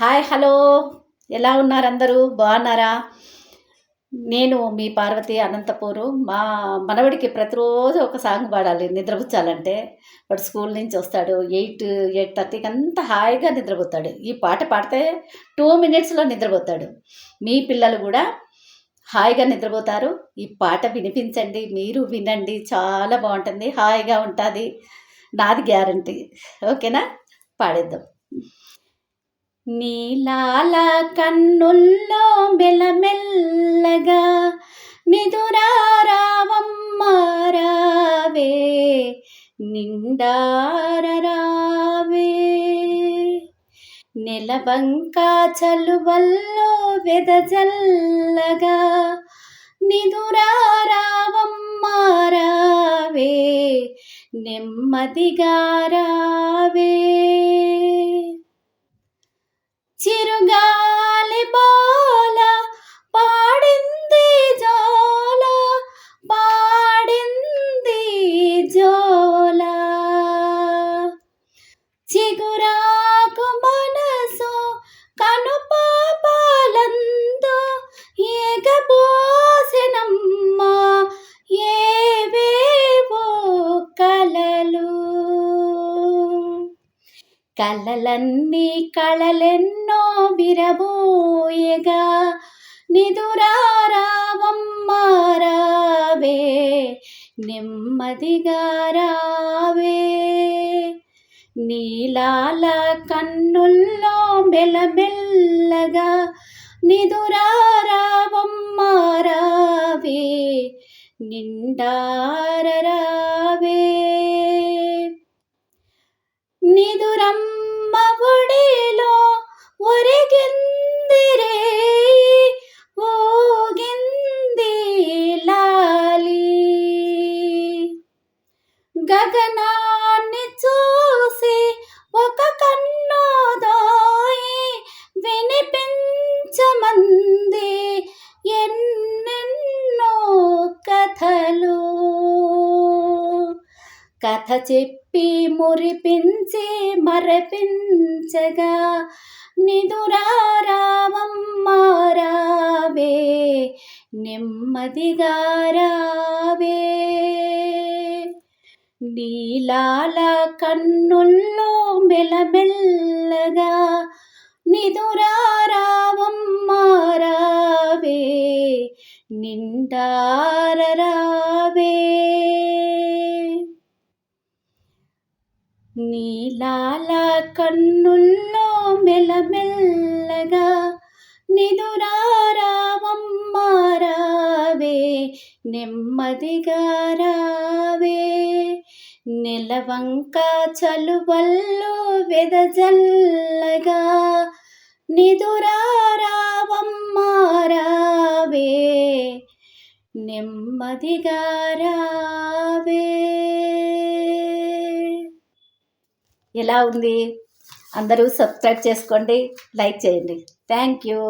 Hi hello. ఎలా ఉన్నారు అందరూ? బాగున్నారా? నేను మీ పార్వతి అనంతపూరు. మా మనవడికి ప్రతిరోజు ఒక సాంగ్ పాడాలి నిద్రపుచ్చాలంటే. వాడు స్కూల్ నుంచి వస్తాడు ఎయిట్ ఎయిట్ థర్టీకి అంతా హాయిగా నిద్రపోతాడు. ఈ పాట పాడితే టూ మినిట్స్లో నిద్రపోతాడు. మీ పిల్లలు కూడా హాయిగా నిద్రపోతారు. ఈ పాట వినిపించండి మీరు వినండి. చాలా బాగుంటుంది హాయిగా ఉంటుంది. నాది గ్యారంటీ. ఓకేనా? పాడేద్దాం. నీలాల కన్నుల్లో మెల్లమెల్లగా నిదురారావమ్మారావే నిండారరావే నెలబంక చలువల్లో వెదజల్లగా నిదురారావమ్మారావే నెమ్మదిగా రావే. చిరుగాలి బాల పాడింది జోల పాడింది జోల చిగురా కలలన్నీ కళలెన్నో విరబోయగా. నిదురారావమ్మారావే నెమ్మదిగా రావే. నీలాల కన్నుల్లో మెలమెల్లగా నిదురారావమ్మారావే నిండార కథ చెప్పి మురిపించి మరపించగా నిదురారావమ్మారావే నెమ్మదిగా రావే. నీలాల కన్నుల్లో మెలమెల్లగా నిదురారా నీలాల కన్నుల్లో మెలమెల్లగా నిదురారావమ్మారావే నెమ్మదిగా రావే. నెలవంక చలువల్లో వెదజల్లగా నిదురారావమ్మారావే నెమ్మదిగా రావే. ఎలా ఉంది? అందరూ సబ్స్క్రైబ్ చేసుకోండి లైక్ చేయండి. Thank you